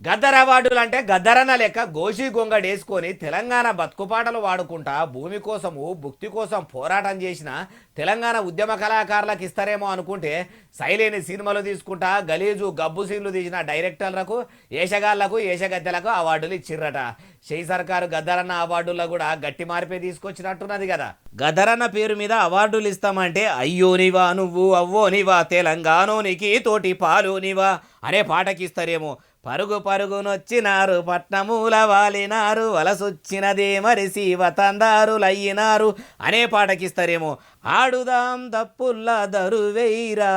గద్దర్ అవార్డులు అంటే గద్దరన్న లెక్క గోషి గొంగడేసుకొని తెలంగాణ బతుకుపాటలు వాడుకుంటా భూమి కోసము భుక్తి కోసం పోరాటం చేసిన తెలంగాణ ఉద్యమ కళాకారులకు ఇస్తారేమో అనుకుంటే శైలిని సినిమాలు తీసుకుంటా గలీజు గబ్బు సీన్లు తీసిన డైరెక్టర్లకు ఏషగాళ్ళకు ఏషగద్దెలకు అవార్డులు ఇచ్చిర్రట. షై సర్కారు గద్దరన్న అవార్డుల్లో కూడా గట్టి మార్పే తీసుకొచ్చినట్టున్నది కదా. గద్దరన్న పేరు మీద అవార్డులు ఇస్తామంటే అయ్యో నీవా నువ్వు అవ్వో నీవా తెలంగాణోనికి తోటి పాలు నీవా అనే పాటకి ఇస్తారేమో పరుగు పరుగునొచ్చినారు పట్నమూల వాలినారు వలసొచ్చినదే మరిసి వతందారులయ్యినారు అనే పాటకిస్తారేమో. ఆడుదాం తప్పుల్ల దరువేయిరా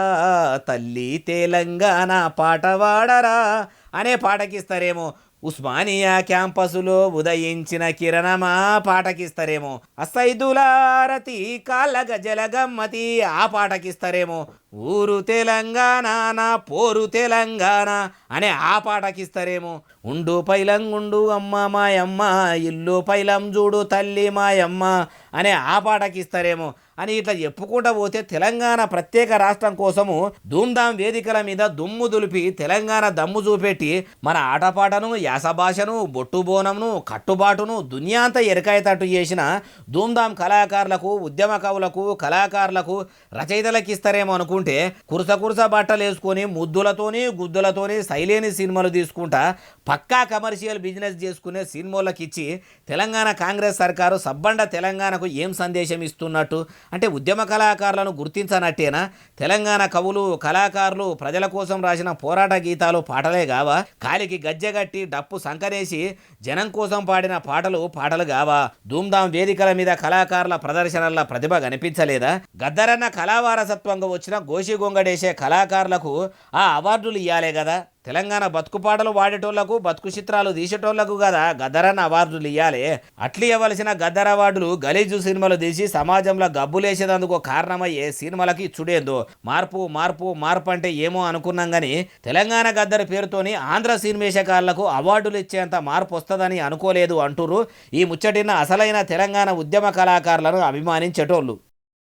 తల్లి తెలంగాణ పాట వాడరా అనే పాటకిస్తారేమో. ఉస్మానియా క్యాంపసులో ఉదయించిన కిరణమా పాటకిస్తారేమో. అసైదులారతి కాళ్ళ జలగమ్మతి ఆ పాటకిస్తారేమో. ఊరు తెలంగాణ నా పోరు తెలంగాణ అనే ఆ పాటకిస్తారేమో. ఉండు పైలంగుండు అమ్మ మాయమ్మ ఇల్లు పైలం చూడు తల్లి మాయమ్మ అనే ఆ పాటకిస్తారేమో. అని ఇట్లా చెప్పుకుంటా పోతే తెలంగాణ ప్రత్యేక రాష్ట్రం కోసము ధూమ్ధాం వేదికల మీద దుమ్ము దులిపి తెలంగాణ దమ్ము చూపెట్టి మన ఆటపాటను యాస భాషను బొట్టు బోనంను కట్టుబాటును దునియాంత ఎరకాయతట్టు చేసిన ధూమ్ధాం కళాకారులకు ఉద్యమ కవులకు కళాకారులకు రచయితలకు ఇస్తారేమో అనుకుంటే కురుస కురుస బట్టలు వేసుకొని ముద్దులతోని గుద్దులతోని శైలేని సినిమాలు తీసుకుంటా పక్కా కమర్షియల్ బిజినెస్ చేసుకునే సినిమాలకు ఇచ్చి తెలంగాణ కాంగ్రెస్ సర్కారు సబ్బండ తెలంగాణకు ఏం సందేశం ఇస్తున్నట్టు? అంటే ఉద్యమ కళాకారులను గుర్తించనట్టేనా? తెలంగాణ కవులు కళాకారులు ప్రజల కోసం రాసిన పోరాట గీతాలు పాటలే కావా కాలికి గజ్జెగట్టి డప్పు సంకరేసి జనం కోసం పాడిన పాటలు పాటలు కావా ధూమ్ధాం వేదికల మీద కళాకారుల ప్రదర్శనల ప్రతిభ కనిపించలేదా? గద్దరన్న కళావారసత్వంగా వచ్చిన గోషి గొంగడేసే కళాకారులకు ఆ అవార్డులు ఇయ్యాలే కదా తెలంగాణ బతుకుపాటలు వాడేటోళ్ళకు బతుకు చిత్రాలు తీసేటోళ్ళకు కదా గద్దరన్న అవార్డులు ఇవ్వాలి అట్లు ఇవ్వవలసిన గద్దర్ అవార్డులు గలీజు సినిమాలు తీసి సమాజంలో గబ్బులేసేదందుకు కారణమయ్యే సినిమాలకి చుడేందు మార్పు మార్పు మార్పు అంటే ఏమో అనుకున్నాం కానీ తెలంగాణ గద్దర్ పేరుతోని ఆంధ్ర సినిమేషకారులకు అవార్డులు ఇచ్చేంత మార్పు వస్తుందని అనుకోలేదు అంటురు ఈ ముచ్చటిన అసలైన తెలంగాణ ఉద్యమ కళాకారులను అభిమానించేటోళ్ళు.